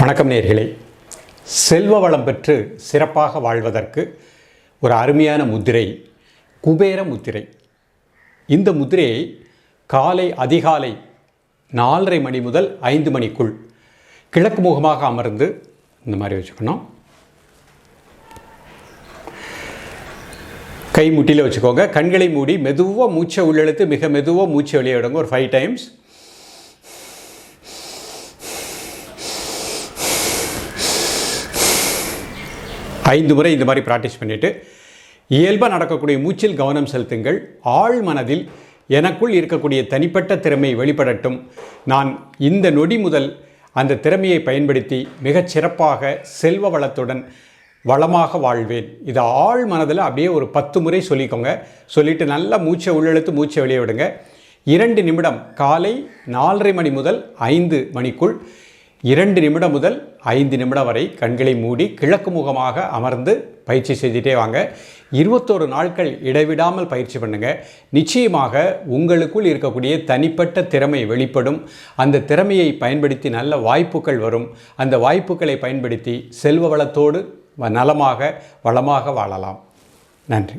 வணக்கம் நேர்களே. செல்வ வளம் பெற்று சிறப்பாக வாழ்வதற்கு ஒரு அருமையான முத்திரை குபேர முத்திரை இந்த முத்திரையை காலை அதிகாலை நாலரை மணி முதல் ஐந்து மணிக்குள் கிழக்கு முகமாக அமர்ந்து இந்த மாதிரி வச்சுக்கணும். கை முட்டியில் வச்சுக்கோங்க. கண்களை மூடி மெதுவாக மூச்சை உள்ளெழுத்து மிக மெதுவாக மூச்சை வெளியே விடுங்க ஒரு ஃபைவ் டைம்ஸ் ஐந்து முறை இந்த மாதிரி ப்ராக்டிஸ் பண்ணிவிட்டு இயல்பாக நடக்கக்கூடிய மூச்சில் கவனம் செலுத்துங்கள். ஆழ் மனதில் எனக்குள் இருக்கக்கூடிய தனிப்பட்ட திறமை வெளிப்படட்டும். நான் இந்த நொடி முதல் அந்த திறமையை பயன்படுத்தி மிகச் சிறப்பாக செல்வ வளத்துடன் வளமாக வாழ்வேன். இதை ஆழ் மனதில் அப்படியே ஒரு பத்து முறை சொல்லிக்கோங்க. சொல்லிவிட்டு நல்லா மூச்சை உள்ளெழுத்து மூச்சை வெளியே விடுங்க. இரண்டு நிமிடம் காலை நாலரை மணி முதல் ஐந்து மணிக்குள் இரண்டு நிமிடம் முதல் ஐந்து நிமிடம் வரை கண்களை மூடி கிழக்கு முகமாக அமர்ந்து பயிற்சி செஞ்சுட்டே வாங்க. இருபத்தோரு நாட்கள் இடைவிடாமல் பயிற்சி பண்ணுங்கள் நிச்சயமாக உங்களுக்குள் இருக்கக்கூடிய தனிப்பட்ட திறமை வெளிப்படும். அந்த திறமையை பயன்படுத்தி நல்ல வாய்ப்புகள் வரும். அந்த வாய்ப்புகளை பயன்படுத்தி செல்வ வளத்தோடு நலமாக வளமாக வாழலாம். நன்றி.